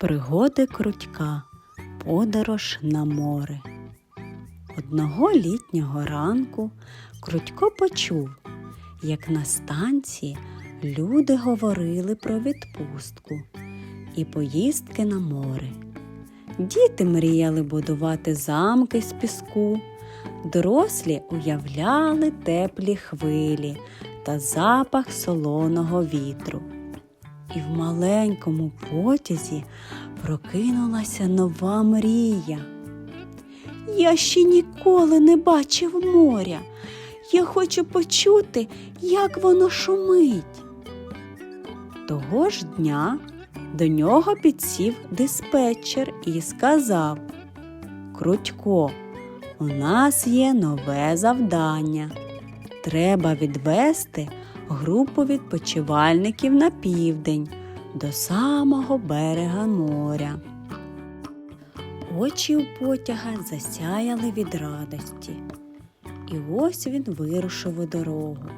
Пригоди крутька, подорож на море. Одного літнього ранку Крутько почув, як на станції люди говорили про відпустку і поїздки на море. Діти мріяли будувати замки з піску, дорослі уявляли теплі хвилі та запах солоного вітру. І в маленькому потязі прокинулася нова мрія. Я ще ніколи не бачив моря. Я хочу почути, як воно шумить. Того ж дня до нього підсів диспетчер і сказав Крутько, у нас є нове завдання. Треба відвести групу відпочивальників на південь до самого берега моря. Очі у потяга засяяли від радості, і ось він вирушив у дорогу.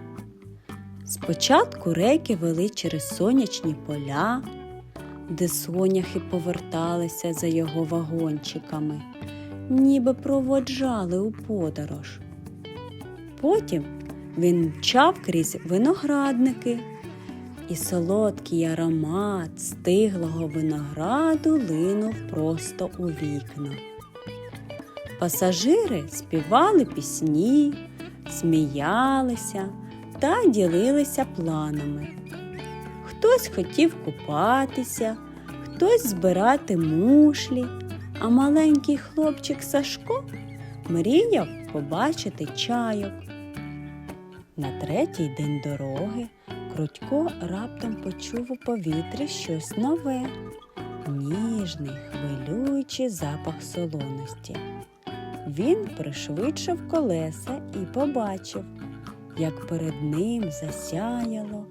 Спочатку рейки вели через сонячні поля, де соняхи поверталися за його вагончиками, ніби проводжали у подорож. Потім він мчав крізь виноградники, і солодкий аромат стиглого винограду линув просто у вікна. Пасажири співали пісні, сміялися та ділилися планами. Хтось хотів купатися, хтось збирати мушлі, а маленький хлопчик Сашко мріяв побачити чайок. На третій день дороги Крутько раптом почув у повітрі щось нове, ніжний, хвилюючий запах солоності. Він пришвидшив колеса і побачив, як перед ним засяяло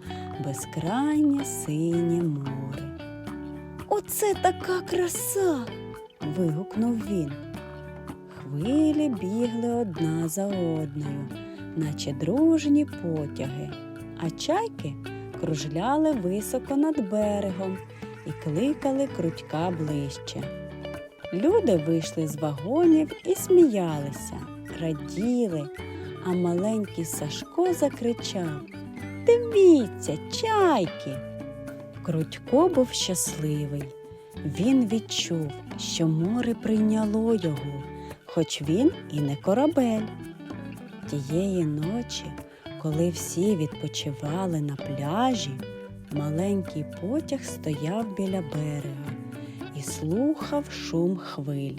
безкрайнє синє море. Оце така краса. вигукнув він. Хвилі бігли одна за одною, наче дружні потяги, а чайки кружляли високо над берегом і кликали крутька ближче. Люди вийшли з вагонів і сміялися, раділи, а маленький Сашко закричав Дивіться, чайки. Крутько був щасливий. Він відчув, що море прийняло його, хоч він і не корабель. Тієї ночі, коли всі відпочивали на пляжі, маленький потяг стояв біля берега і слухав шум хвиль.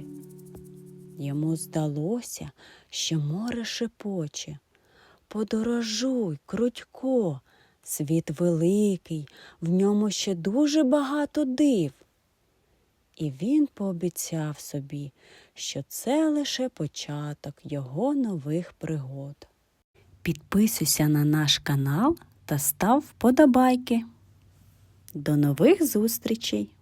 Йому здалося, що море шепоче. Подорожуй, крутько, світ великий, в ньому ще дуже багато див. І він пообіцяв собі, що це лише початок його нових пригод. Підписуйся на наш канал та став вподобайки. До нових зустрічей!